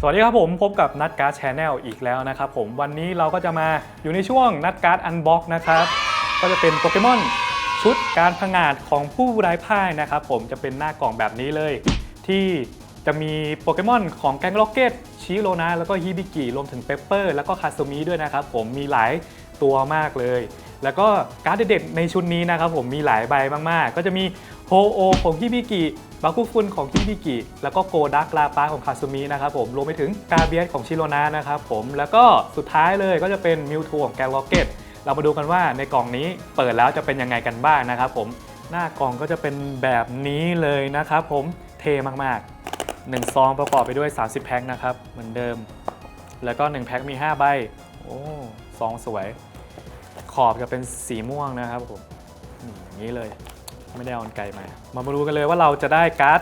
สวัสดีครับผมพบกับนัดการ์ดชแนลอีกแล้วนะครับผมวันนี้เราก็จะมาอยู่ในช่วงนัดการ์ดอันบ็อกนะครับก็จะเป็นโปเกมอนชุดการพังงาดของผู้ร้ายพ่ายนะครับผมจะเป็นหน้ากล่องแบบนี้เลย ที่จะมีโปเกมอนของแกงล็อกเก็ตชิโรนะแล้วก็ฮิบิกิรวมถึงเปปเปอร์แล้วก็คาซูมิด้วยนะครับผมมีหลายตัวมากเลย แล้วก็การ์ดเด็ดๆในชุดนี้นะครับผมมีหลายใบมาก ๆ ก็จะมีโฮโอของฮิบิกิบาคุฟุนของฮิบิกิแล้วก็โกดักลาปาของคาซูมินะครับผมรวมไปถึงกาเบียสของชิโรนะนะครับผมแล้วก็สุดท้ายเลยก็จะเป็นมิวทูของแกงล็อกเก็ตเรามาดูกันว่าในกล่องนี้เปิดแล้วจะเป็นยังไงกันบ้างนะครับผมหน้ากล่องก็จะเป็นแบบนี้เลยนะครับผมเทมากๆ1ซองประกอบไปด้วย 30 แพ็คนะครับเหมือนเดิม แล้วก็ 1 แพ็คมี 5 ใบ โอ้ซองสวย อบจะเป็นสีม่วงนะครับผมนี่อย่างนี้เลยไม่ได้เอากรรไกลมา มามาดูกันเลยว่าเราจะได้การ์ด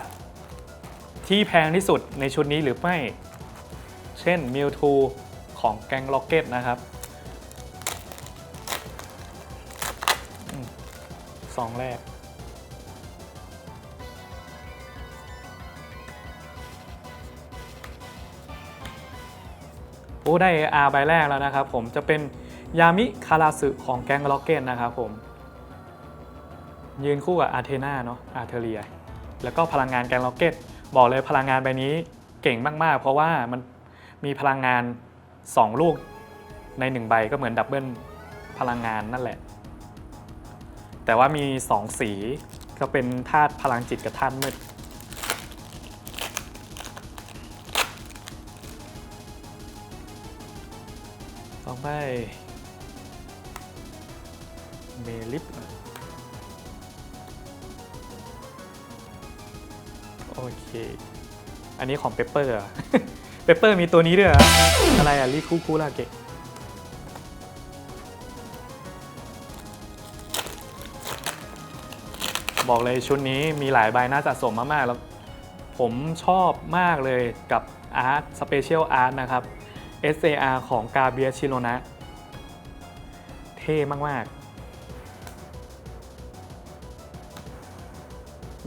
ที่แพงที่สุดในชุดนี้หรือไม่ เช่นมิวทูของแกงล็อกเก็ตนะครับอืมซองแรก โอ้ ได้อาใบแรกแล้วนะครับผมจะเป็น ยามิคาราสึของแก๊งล็อกเก็ตนะครับผม ยืนคู่กับอาร์เทนาเนาะอาร์เทเรีย แล้วก็พลังงานแกงล็อกเก็ตบอกเลยพลังงานใบนี้เก่งมาก ๆ เพราะว่ามันมีพลังงาน 2 ลูกใน 1 ใบก็เหมือนดับเบิลพลังงานนั่นแหละ แต่ว่ามี 2 สีก็เป็นธาตุพลังจิตกับธาตุมืดต่อไป เมลิฟโอเค อันนี้ของเปเปอร์เปเปอร์มีตัวนี้ด้วยอะไรอะลิคูคูลาเกะบอกเลยชุดนี้มีหลายใบน่าสะสมมากๆ แล้วผมชอบมากเลยกับอาร์ตสเปเชียลอาร์ตนะครับ SAR ของกาเบียชิโรนะ เท่มาก ๆ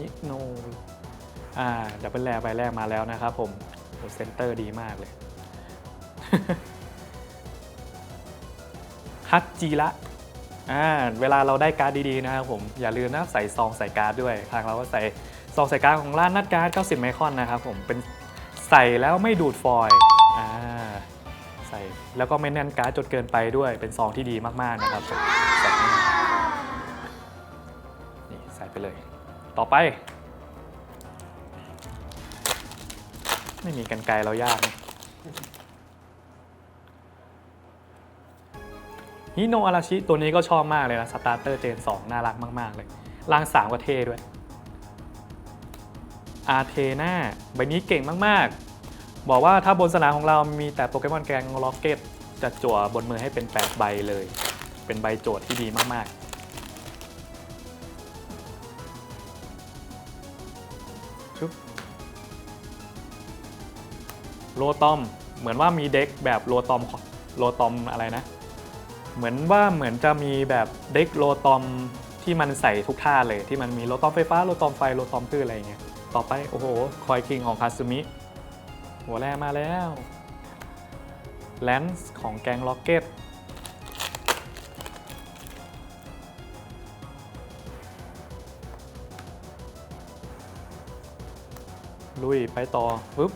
นิโนอ่าดับเบิลแรใบแรกมาแล้วนะครับผมโหเซนเตอร์ดีมากเลย ฮัตจิระอ่าเวลาเราได้การ์ดดีๆนะครับผม อย่าลืมนะใส่ซองใส่การ์ดด้วย ทางเราก็ใส่ซองใส่การ์ดของร้านนัดการ์ด90ไมครอนนะครับผมเป็นใส่แล้วไม่ดูดฟอยล์อ่าใส่แล้วก็ไม่แน่นการ์ดจนเกินไปด้วย เป็นซองที่ดีมากๆนะครับใส่นี่ใส่ไปเลย ต่อไป ไม่มีกันไกลเรายากนะฮิโนอาราชิตัวนี้ก็ชอบมากเลยนะสตาร์เตอร์เจน 2 น่ารักมาก ๆ เลยร่าง 3 ก็เท่ด้วย อาเทนาใบนี้เก่งมาก ๆ บอกว่าถ้าบนสนามของเรามีแต่โปเกมอนแกงล็อกเก็ตจะจั่วบนมือให้เป็น 8 ใบเลย เป็นใบโจทย์ที่ดีมาก ๆ โลตอม เหมือนว่ามีเด็กแบบโลตอมโลตอมอะไรนะ เหมือนว่าเหมือนจะมีแบบเด็กโลตอมที่มันใส่ทุกท่าเลยที่มันมีโลตอมไฟฟ้าโลตอมไฟโลตอมคลื่นอะไรอย่างเงี้ยต่อไปโอ้โหคอยคิงของคาซึมิหัวแรกมาแล้วแลนส์ของแกงล็อกเก็ตลุยไปต่อปึ๊บ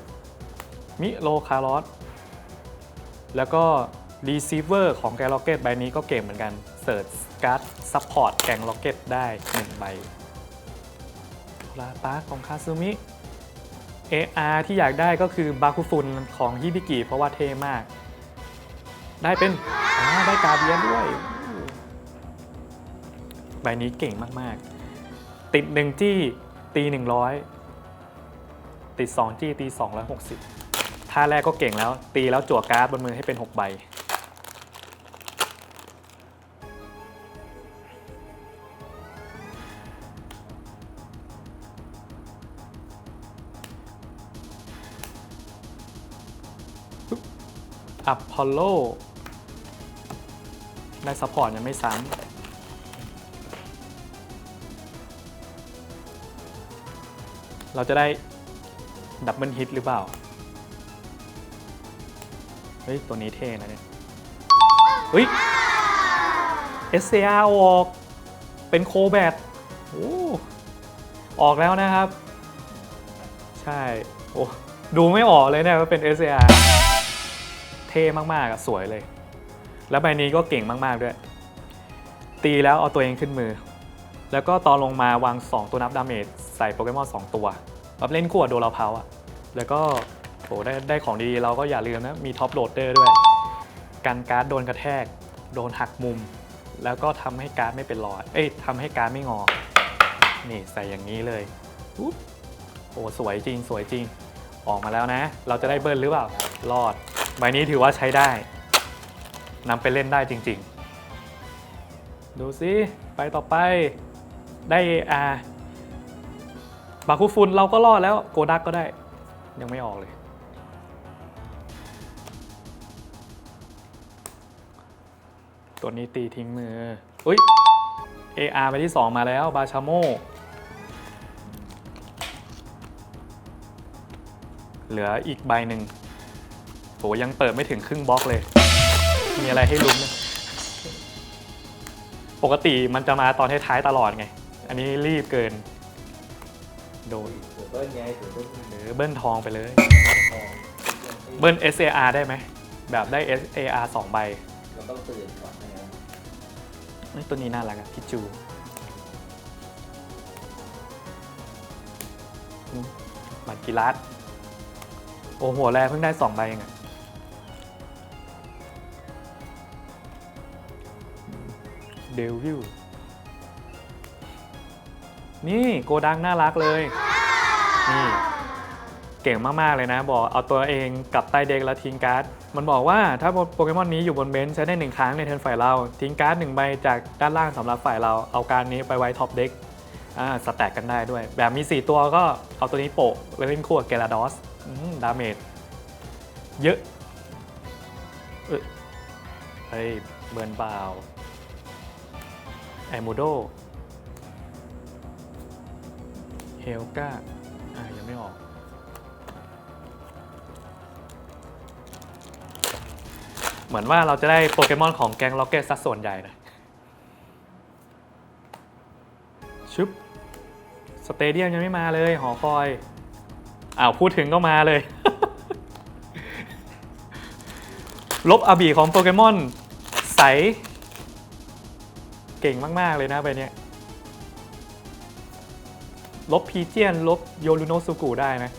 มิโลคาร์ลอสแล้วก็รีเซิเวอร์ของแกงล็อกเก็ตใบนี้ก็เก่งเหมือนกันเสิร์ชการ์ดซัพพอร์ตแกงล็อกเก็ตได้1ใบลาปาของคาซึมิ AR ที่อยากได้ก็คือบาคุฟุนของฮิบิกิเพราะว่าเท่มาก ได้เป็นได้กาเบียนด้วย ใบนี้เก่งมากๆ ติด1จี้ตี 100 ติด 2 จี้ตี 260 ท่าแรกก็เก่งแล้ว ตีแล้วจั่วการ์ดบนมือให้เป็น 6 ใบ อัพพอลโลได้ซัพพอร์ตยังไม่ซ้ำเราจะได้ดับเบิลฮิตหรือเปล่า เฮ้ย ตัวนี้เท่นะเนี่ย เฮ้ย SCR ออก เป็นโคแบตโอ้ออกแล้วนะครับ ใช่ โอ้ดูไม่ออกเลยเนี่ยว่าเป็น SCR เท่มากๆอะสวยเลย แล้วใบนี้ก็เก่งมากๆด้วย ตีแล้วเอาตัวเองขึ้นมือ แล้วก็ตอนลงมาวาง 2 ตัวนับดาเมจใส่โปเกมอน2ตัวแบบเล่นคู่กับโดราเพาอะแล้วก็ โหได้ได้ของดีๆ เราก็อย่าลืมนะ มีท็อปโหลดเดอร์ด้วย กันการ์ดโดนกระแทก โดนหักมุม แล้วก็ทำให้การ์ดไม่เป็นรอย เอ้ยทำให้การ์ดไม่งอ นี่ใส่อย่างนี้เลยอุ๊บโอ้สวยจริงสวยจริง ออกมาแล้วนะ เราจะได้เบิร์นหรือเปล่า รอด ใบนี้ถือว่าใช้ได้นำไปเล่นได้จริง ๆ ดูสิไปต่อไป ได้อาบาคุฟุนเราก็รอดแล้ว โกดักก็ได้ ยังไม่ออกเลย ตัวนี้ตีทิ้งมือ อุ้ย AR ไปที่ 2 มาแล้วบาชาโมเหลืออีกใบหนึ่งโหยังเปิดไม่ถึงครึ่งบล็อกเลย มีอะไรให้ลุ้น ปกติมันจะมาตอนท้ายๆตลอดไง อันนี้รีบเกิน โดนเบิ้ลไงถือเบิ้ลหรือเบิ้ลทองไปเลย เบิ้ล SAR ได้ไหม แบบได้ SAR 2 ใบ เราต้องตื่นก่อน เฮ้ยตัวนี้น่ารักอะพี่จูมบัตรกีรัสโอ้หัวแรเพิ่งได้2ใบเองอะเดวิลนี่โกดังน่ารักเลย นี่ เก่งมาก ๆ เลยนะ บอกเอาตัวเองกลับใต้เด็กแล้วทิ้งการ์ด มันบอกว่าถ้าโปเกมอนนี้อยู่บนเบนช์ใช้ได้หนึ่งครั้งในเทิร์นฝ่ายเรา ทิ้งการ์ดหนึ่งใบจากด้านล่างสำหรับฝ่ายเราเอาการดนี้ไปไว้ท็อปเด็กอ่าสแต็กกันได้ด้วย แบบมี 4 ตัวก็เอาตัวนี้โปะไว้เล่นคู่กับเกลาดอสดาเมจเยอะเอ้ยเฮ้ยเบิร์นเปล่าไอมูโดเฮลกาอ่ายังไม่ออก เหมือนว่าเราจะได้โปเกมอนของแก๊งล็อกเก็ตสัดส่วนใหญ่นะชุบสเตเดียมยังไม่มาเลย หอคอย อ้าว พูดถึงก็มาเลย ลบอาบีของโปเกมอน ใส เก่งมาก ๆ เลยนะใบเนี้ยลบพีเจียน ลบโยรุโนสุกุได้นะ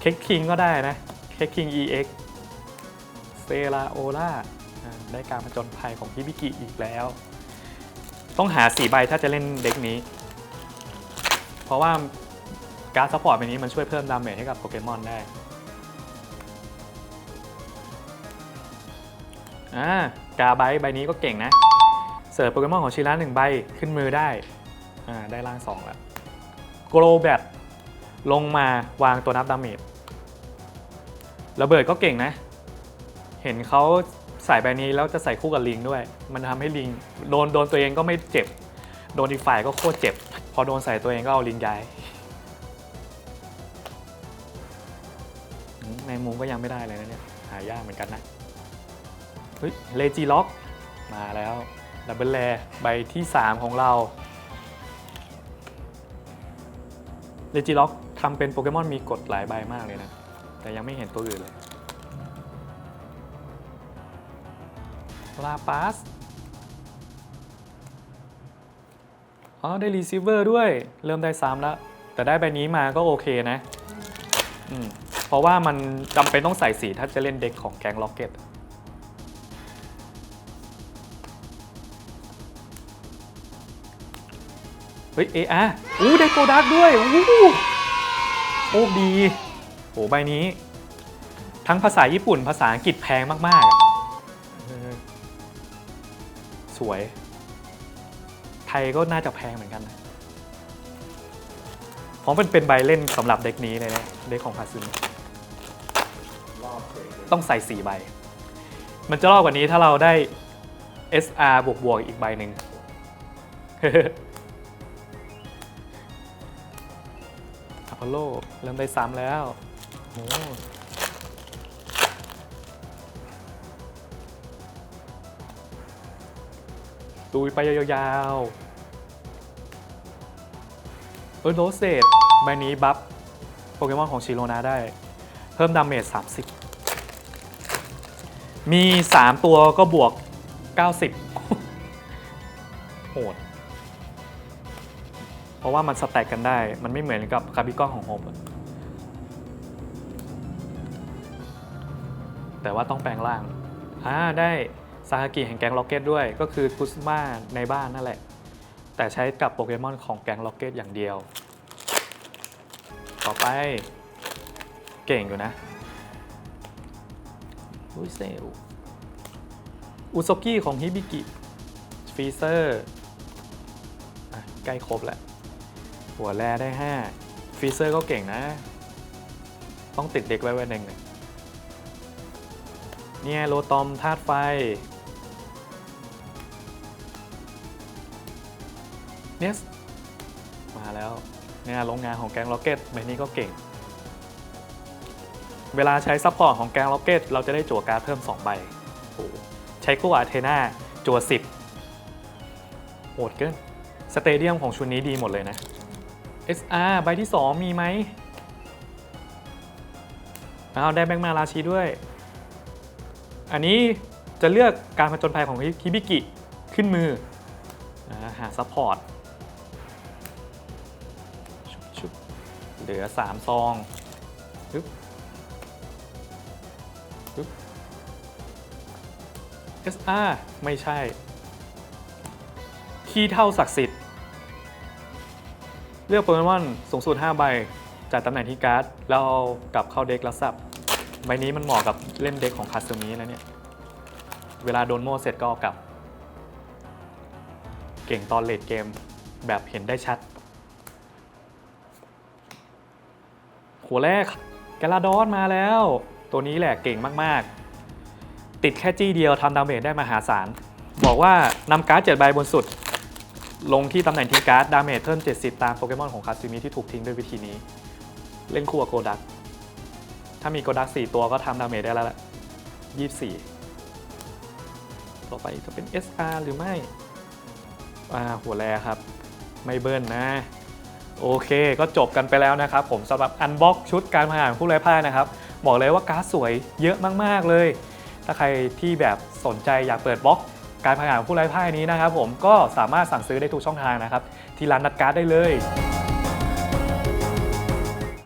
เค้กคิงก็ได้นะ เค้กคิง EX เซราโอล่าได้การผจญภัยของพี่บิกิอีกแล้ว ต้องหาสีใบถ้าจะเล่นเด็กนี้ เพราะว่าการซัพพอร์ตใบนี้มันช่วยเพิ่มดาเมจให้กับโปเกมอนได้อ่ากาไบใบนี้ก็เก่งนะ เสิร์ฟโปเกมอนของชิระหนึ่งใบขึ้นมือได้อ่าได้ร่างสองแล้วโกลแบตลงมาวางตัวนับดาเมจระเบิดก็เก่งนะ เห็นเขาใส่ใบนี้แล้วจะใส่คู่กับลิงด้วย มันทำให้ลิงโดนโดนตัวเองก็ไม่เจ็บ โดนอีกฝ่ายก็โคตรเจ็บ พอโดนใส่ตัวเองก็เอาลิงย้ายในมุมก็ยังไม่ได้เลยนะเนี่ย หายากเหมือนกันนะ เฮ้ย เลจิล็อก มาแล้ว ดับเบิลแลใบที่ 3 ของเรา เลจิล็อกทำเป็นโปเกมอนมีกฎหลายใบมากเลยนะ แต่ยังไม่เห็นตัวอื่นเลย ลาปาสอ๋อ ได้รีซิเวอร์ด้วย เริ่มได้ซ้ำแล้ว แต่ได้ใบนี้มาก็โอเคนะ อืม เพราะว่ามันจำเป็นต้องใส่สีถ้าจะเล่นเด็กของแกงล็อกเก็ตเฮ้ยเออะอู้ได้โกดักด้วยอู้โชคดี โหใบนี้ ทั้งภาษาญี่ปุ่นภาษาอังกฤษแพงมาก ๆ สวย ไทยก็น่าจะแพงเหมือนกันนะพราะมันเป็นใบเล่นสำหรับเด็กนี้เลยนะเด็กของพาซึนต้องใส่ 4 ใบ มันจะรอบกว่านี้ถ้าเราได้ SR บวกบวกอีกใบหนึ่งอพอลโลเริ่มได้ซ้ำแล้วโอ้ ดูไปยาวๆ เออโรเซตใบนี้บัฟโปเกมอนของชิโรนาได้ เพิ่มดาเมจ30 มี 3 ตัวก็บวก 90 โหด เพราะว่ามันสแต็กกันได้ มันไม่เหมือนกับคาบิกอนของโฮมแต่ว่าต้องแปลงร่าง อ่า ได้ ซาฮากิแห่งแก๊งล็อกเก็ตด้วย ก็คือกุสมาในบ้านนั่นแหละ แต่ใช้กับโปเกมอนของแก๊งล็อกเก็ตอย่างเดียว ต่อไปเก่งอยู่นะอุ้ยเซลอุซกิของฮิบิกิฟีเซอร์ใกล้ครบแล้ว หัวแร่ได้ 5 ฟีเซอร์ก็เก่งนะ ต้องติดเด็กไว้ไว้หนึ่งหนึ่งเนี่ยโลตอมธาตุไฟ เนสมาแล้วเนี่ยโรงงานของแกงล็อกเก็ตใบนี้ก็เก่ง เวลาใช้ซัพพอร์ตของแกงล็อกเก็ตเราจะได้จั่วการ์ดเพิ่ม 2 ใบโอ้โหใช้คู่อาเทนาจั่ว10โหดเกินสเตเดียมของชุดนี้ดีหมดเลยนะ SR ใบที่ 2 มีไหมอ้าได้แบงค์มาราชีด้วย อันนี้จะเลือกการผจญภัยของฮิบิกิขึ้นมืออาหาซัพพอร์ต เหลือ 3 ซองปึ๊บปึ๊บ SR ไม่ใช่ ขี้เท่าศักดิ์สิทธิ์ เลือกโปเกมอนสูงสุด 5 ใบ จากตำแหน่งที่การ์ด แล้วเอากลับเข้าเด็กแล้วสับ ใบนี้มันเหมาะกับเล่นเด็กของคาซึมินะเนี่ย เวลาโดนโม่เสร็จก็เอากลับ เก่งตอนเลดเกมแบบเห็นได้ชัด หัวแรกแกลาดอนมาแล้ว ตัวนี้แหละเก่งมากๆ ติดแค่จี้เดียวทำดาเมจได้มหาศาล บอกว่านำการ์ดเจ็ดใบบนสุด ลงที่ตำแหน่งทิ้งการ์ดดาเมจเพิ่ม 70 ตามโปเกมอนของคาซิมิที่ถูกทิ้งด้วยวิธีนี้ เล่นคู่กับโกดัก ถ้ามีโกดัก 4 ตัวก็ทำดาเมจได้แล้วแหละ24 ต่อไปจะเป็น SR หรือไม่อ่าหัวแรครับ ไม่เบิ้ลนะ โอเค ก็จบกันไปแล้วนะครับผมสำหรับอันบ็อกชุดการพนันผู้ไร้พ่ายนะครับ บอกเลยว่าการ์ดสวยเยอะมาก ๆ เลย ถ้าใครที่แบบสนใจอยากเปิดบล็อกการพนันผู้ไร้พ่ายนี้นะครับผมก็สามารถสั่งซื้อได้ทุกช่องทางนะครับ ที่ร้านนัดการ์ดได้เลย